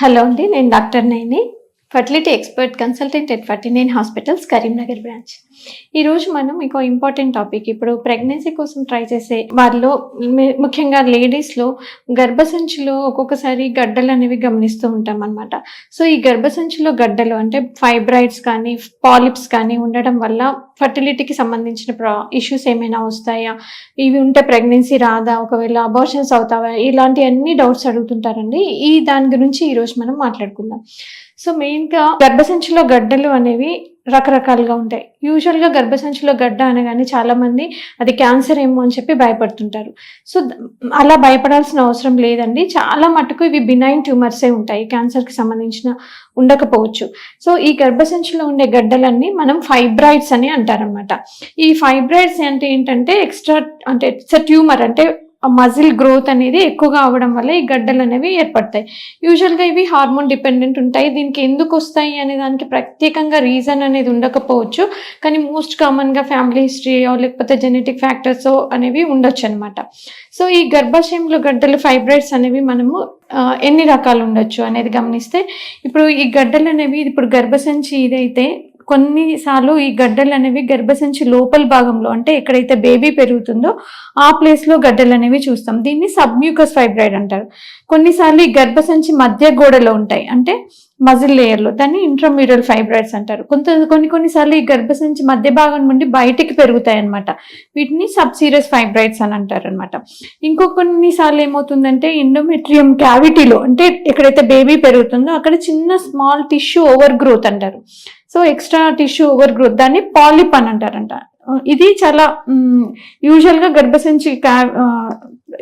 Hello అండి నేను doctor Naini. Fertility expert consultant at Ferty nine hospitals Karimnagar branch ఈరోజు మనం ఇంకో ఇంపార్టెంట్ టాపిక్ ఇప్పుడు ప్రెగ్నెన్సీ కోసం ట్రై చేసే వారిలో ముఖ్యంగా లేడీస్లో గర్భసంచిలో ఒక్కొక్కసారి గడ్డలు అనేవి గమనిస్తూ ఉంటాం అనమాట సో ఈ గర్భసంచిలో గడ్డలు అంటే ఫైబ్రాయిడ్స్ కానీ పాలిప్స్ కానీ ఉండడం వల్ల ఫర్టిలిటీకి సంబంధించిన ప్రా ఇష్యూస్ ఏమైనా వస్తాయా? ఇవి ఉంటే ప్రెగ్నెన్సీ రాదా? ఒకవేళ అబార్షన్స్ అవుతావా? ఇలాంటి అన్ని డౌట్స్ అడుగుతుంటారండి. ఈ దాని గురించి ఈరోజు మనం మాట్లాడుకుందాం. సో మెయిన్ ఇంకా గర్భసంచిలో గడ్డలు అనేవి రకరకాలుగా ఉంటాయి. యూజువల్గా గర్భసంచిలో గడ్డ అనగానే చాలామంది అది క్యాన్సర్ ఏమో అని చెప్పి భయపడుతుంటారు. సో అలా భయపడాల్సిన అవసరం లేదండి. చాలా మటుకు ఇవి బినైన్ ట్యూమర్సే ఉంటాయి. క్యాన్సర్కి సంబంధించిన ఉండకపోవచ్చు. సో ఈ గర్భసంచిలో ఉండే గడ్డలన్నీ మనం ఫైబ్రాయిడ్స్ అని అంటారనమాట ఈ ఫైబ్రాయిడ్స్ అంటే ఏంటంటే ఎక్స్ట్రా అంటే ఇట్స్ ట్యూమర్ అంటే మజిల్ గ్రోత్ అనేది ఎక్కువగా అవడం వల్ల ఈ గడ్డలు అనేవి ఏర్పడతాయి. యూజువల్గా ఇవి హార్మోన్ డిపెండెంట్ ఉంటాయి. దీనికి ఎందుకు వస్తాయి అనే దానికి ప్రత్యేకంగా రీజన్ అనేది ఉండకపోవచ్చు. కానీ మోస్ట్ కామన్గా ఫ్యామిలీ హిస్టరీ లేకపోతే జెనెటిక్ ఫ్యాక్టర్స్ అనేవి ఉండొచ్చు అనమాట సో ఈ గర్భాశయంలో గడ్డలు ఫైబ్రాయిడ్స్ అనేవి మనము ఎన్ని రకాలు ఉండొచ్చు అనేది గమనిస్తే ఇప్పుడు ఈ గడ్డలు అనేవి ఇప్పుడు గర్భసంచి ఇదైతే కొన్నిసార్లు ఈ గడ్డలు అనేవి గర్భసంచి లోపల భాగంలో అంటే ఎక్కడైతే బేబీ పెరుగుతుందో ఆ ప్లేస్లో గడ్డలు అనేవి చూస్తాం. దీన్ని సబ్మ్యూకస్ ఫైబ్రాయిడ్ అంటారు. కొన్నిసార్లు ఈ గర్భసంచి మధ్య గోడలో ఉంటాయి. అంటే మజిల్ లేయర్లో దాన్ని ఇంట్రమ్యూరల్ ఫైబ్రాయిడ్స్ అంటారు. కొంత కొన్ని కొన్నిసార్లు ఈ గర్భసంచి మధ్య భాగం నుండి బయటికి పెరుగుతాయి అన్నమాట. వీటిని సబ్ సీరియస్ ఫైబ్రాయిడ్స్ అని అంటారు అనమాట ఇంకో కొన్నిసార్లు ఏమవుతుందంటే ఇండోమెట్రియం క్యావిటీలో అంటే ఎక్కడైతే బేబీ పెరుగుతుందో అక్కడ చిన్న స్మాల్ టిష్యూ ఓవర్ గ్రోత్ అంటారు. So extra tissue over growth దాన్ని పాలిప్ అని అంటారంట. ఇది చాలా యూజువల్గా గర్భసంచి క్యా-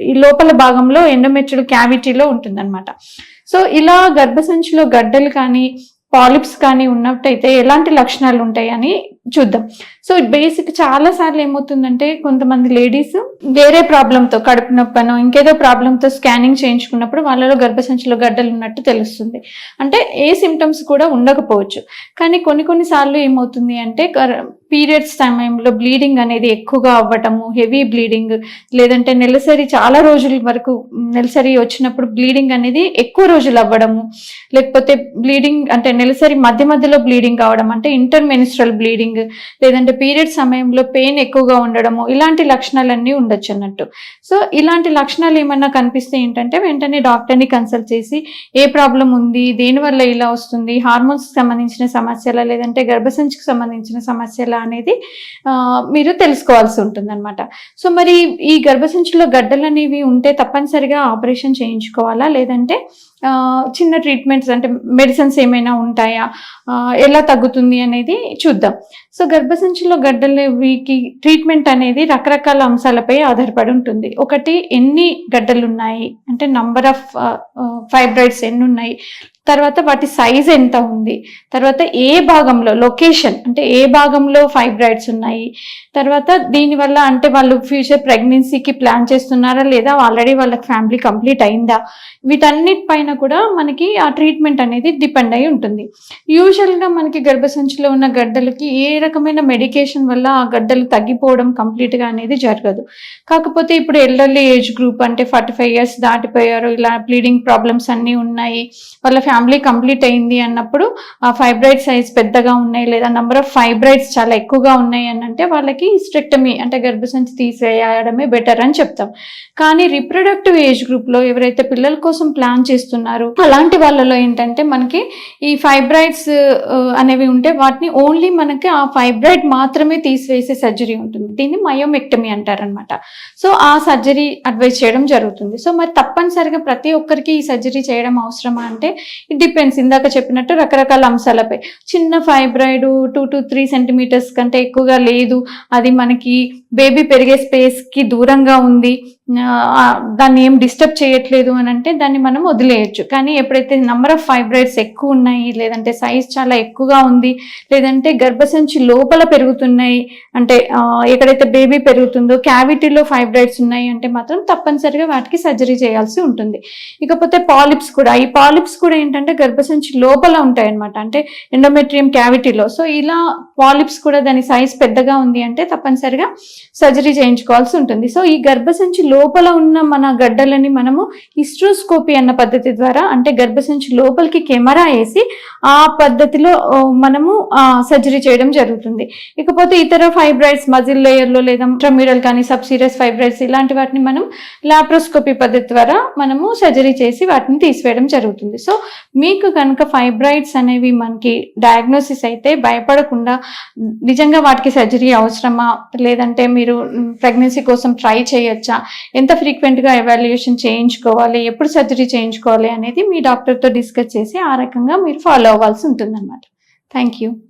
ఈ లోపల భాగంలో ఎండోమెట్రియల్ క్యావిటీలో ఉంటుందన్నమాట. సో ఇలా గర్భసంచిలో గడ్డలు కానీ పాలిప్స్ కానీ ఉన్నట్టయితే ఎలాంటి లక్షణాలు ఉంటాయి అని చూద్దాం. సో బేసిక్ చాలా సార్లు ఏమవుతుందంటే కొంతమంది లేడీస్ వేరే ప్రాబ్లంతో కడుపు నొప్పనో ఇంకేదో ప్రాబ్లంతో స్కానింగ్ చేయించుకున్నప్పుడు వాళ్ళలో గర్భసంచిలో గడ్డలు ఉన్నట్టు తెలుస్తుంది. అంటే ఏ సిమ్టమ్స్ కూడా ఉండకపోవచ్చు. కానీ కొన్ని కొన్ని సార్లు ఏమవుతుంది అంటే పీరియడ్స్ సమయంలో బ్లీడింగ్ అనేది ఎక్కువగా అవ్వటము హెవీ బ్లీడింగ్ లేదంటే నెలసరి చాలా రోజుల వరకు నెలసరి వచ్చినప్పుడు బ్లీడింగ్ అనేది ఎక్కువ రోజులు అవ్వడము లేకపోతే బ్లీడింగ్ అంటే నెలసరి మధ్య మధ్యలో బ్లీడింగ్ కావడం అంటే ఇంటర్ మెనిస్ట్రల్ బ్లీడింగ్ లేదంటే పీరియడ్ సమయంలో పెయిన్ ఎక్కువగా ఉండడము ఇలాంటి లక్షణాలన్నీ ఉండొచ్చు అన్నట్టు. సో ఇలాంటి లక్షణాలు ఏమన్నా కనిపిస్తే ఏంటంటే వెంటనే డాక్టర్ని కన్సల్ట్ చేసి ఏ ప్రాబ్లం ఉంది దేనివల్ల ఇలా వస్తుంది హార్మోన్స్కి సంబంధించిన సమస్యల లేదంటే గర్భసంచికి సంబంధించిన సమస్యల అనేది మీరు తెలుసుకోవాల్సి ఉంటుందన్నమాట. సో మరి ఈ గర్భసంచిలో గడ్డలు అనేవి ఉంటే తప్పనిసరిగా ఆపరేషన్ చేయించుకోవాలా? లేదంటే చిన్న ట్రీట్మెంట్స్ అంటే మెడిసిన్స్ ఏమైనా ఉంటాయా? ఎలా తగ్గుతుంది అనేది చూద్దాం. సో గర్భసంచిలో గడ్డలకి ట్రీట్మెంట్ అనేది రకరకాల అంశాలపై ఆధారపడి ఉంటుంది. ఒకటి ఎన్ని గడ్డలు ఉన్నాయి అంటే నంబర్ ఆఫ్ ఫైబ్రాయిడ్స్ ఎన్ని ఉన్నాయి తర్వాత వాటి సైజ్ ఎంత ఉంది? తర్వాత ఏ భాగంలో లొకేషన్ అంటే ఏ భాగంలో ఫైబ్రాయిడ్స్ ఉన్నాయి? తర్వాత దీనివల్ల అంటే వాళ్ళు ఫ్యూచర్ ప్రెగ్నెన్సీకి ప్లాన్ చేస్తున్నారా? లేదా ఆల్రెడీ వాళ్ళకి ఫ్యామిలీ కంప్లీట్ అయిందా? వీటన్నిటిపైన కూడా మనకి ఆ ట్రీట్మెంట్ అనేది డిపెండ్ అయి ఉంటుంది. యూజువల్గా మనకి గర్భసంచిలో ఉన్న గడ్డలకి ఏ రకమైన మెడికేషన్ వల్ల ఆ గడ్డలు తగ్గిపోవడం కంప్లీట్గా అనేది జరగదు. కాకపోతే ఇప్పుడు ఎల్డర్లీ ఏజ్ గ్రూప్ అంటే ఫార్టీ ఫైవ్ ఇయర్స్ దాటిపోయారు ఇలా బ్లీడింగ్ ప్రాబ్లమ్స్ అన్నీ ఉన్నాయి వాళ్ళ ఫ్యామిలీ కంప్లీట్ అయింది అన్నప్పుడు ఆ ఫైబ్రాయిడ్ సైజ్ పెద్దగా ఉన్నాయి లేదా నంబర్ ఆఫ్ ఫైబ్రాయిడ్స్ చాలా ఎక్కువగా ఉన్నాయి అని అంటే వాళ్ళకి స్ట్రెక్టమీ అంటే గర్భసంచి తీసేయడమే బెటర్ అని చెప్తాం. కానీ రిప్రొడక్టివ్ ఏజ్ గ్రూప్లో ఎవరైతే పిల్లల కోసం ప్లాన్ చేస్తున్నారు అలాంటి వాళ్ళలో ఏంటంటే మనకి ఈ ఫైబ్రాయిడ్స్ అనేవి ఉంటే వాటిని ఓన్లీ మనకి ఆ ఫైబ్రాయిడ్ మాత్రమే తీసివేసే సర్జరీ ఉంటుంది. దీన్ని మయోమెక్టమీ అంటారనమాట సో ఆ సర్జరీ అడ్వైజ్ చేయడం జరుగుతుంది. సో మరి తప్పనిసరిగా ప్రతి ఒక్కరికి ఈ సర్జరీ చేయడం అవసరమా అంటే ఇట్ డిపెండ్స్. ఇందాక చెప్పినట్టు రకరకాల అంశాలపై. చిన్న fibroid two to three centimetres కంటే ఎక్కువగా లేదు. అది మనకి బేబీ పెరిగే స్పేస్కి దూరంగా ఉంది. దాన్ని ఏం డిస్టర్బ్ చేయట్లేదు అని అంటే దాన్ని మనం వదిలేయచ్చు. కానీ ఎప్పుడైతే నంబర్ ఆఫ్ ఫైబ్రాయిడ్స్ ఎక్కువ ఉన్నాయి లేదంటే సైజ్ చాలా ఎక్కువగా ఉంది లేదంటే గర్భసంచి లోపల పెరుగుతున్నాయి అంటే ఎక్కడైతే బేబీ పెరుగుతుందో క్యావిటీలో ఫైబ్రాయిడ్స్ ఉన్నాయి అంటే మాత్రం తప్పనిసరిగా వాటికి సర్జరీ చేయాల్సి ఉంటుంది. ఇకపోతే పాలిప్స్ కూడా ఈ పాలిప్స్ కూడా ఏంటంటే గర్భసంచి లోపల ఉంటాయి అనమాట అంటే ఎండోమెట్రియం క్యావిటీలో సో ఇలా పాలిప్స్ కూడా దాని సైజ్ పెద్దగా ఉంది అంటే తప్పనిసరిగా సర్జరీ చేయించుకోవాల్సి ఉంటుంది. సో ఈ గర్భసంచి లోపల ఉన్న మన గడ్డలని మనము హిస్ట్రోస్కోపీ అన్న పద్ధతి ద్వారా అంటే గర్భసంచి లోపలికి కెమెరా వేసి ఆ పద్ధతిలో మనము సర్జరీ చేయడం జరుగుతుంది. ఇకపోతే ఇతర ఫైబ్రాయిడ్స్ మజిల్ లేయర్లో లేదా ట్రమ్యూరల్ కానీ సబ్ సీరియస్ ఫైబ్రాయిడ్స్ ఇలాంటి వాటిని మనం లాప్రోస్కోపీ పద్ధతి ద్వారా మనము సర్జరీ చేసి వాటిని తీసివేయడం జరుగుతుంది. సో మీకు కనుక ఫైబ్రాయిడ్స్ అనేవి మనకి డయాగ్నోసిస్ అయితే భయపడకుండా నిజంగా వాటికి సర్జరీ అవసరమా? లేదంటే మీరు ప్రెగ్నెన్సీ కోసం ట్రై చేయొచ్చా? ఎంత ఫ్రీక్వెంట్గా ఎవాల్యుయేషన్ చేయించుకోవాలి ఎప్పుడు సర్జరీ చేయించుకోవాలి అనేది మీ డాక్టర్తో డిస్కస్ చేసి ఆ రకంగా మీరు ఫాలో అవ్వాల్సి ఉంటుందన్నమాట. Thank you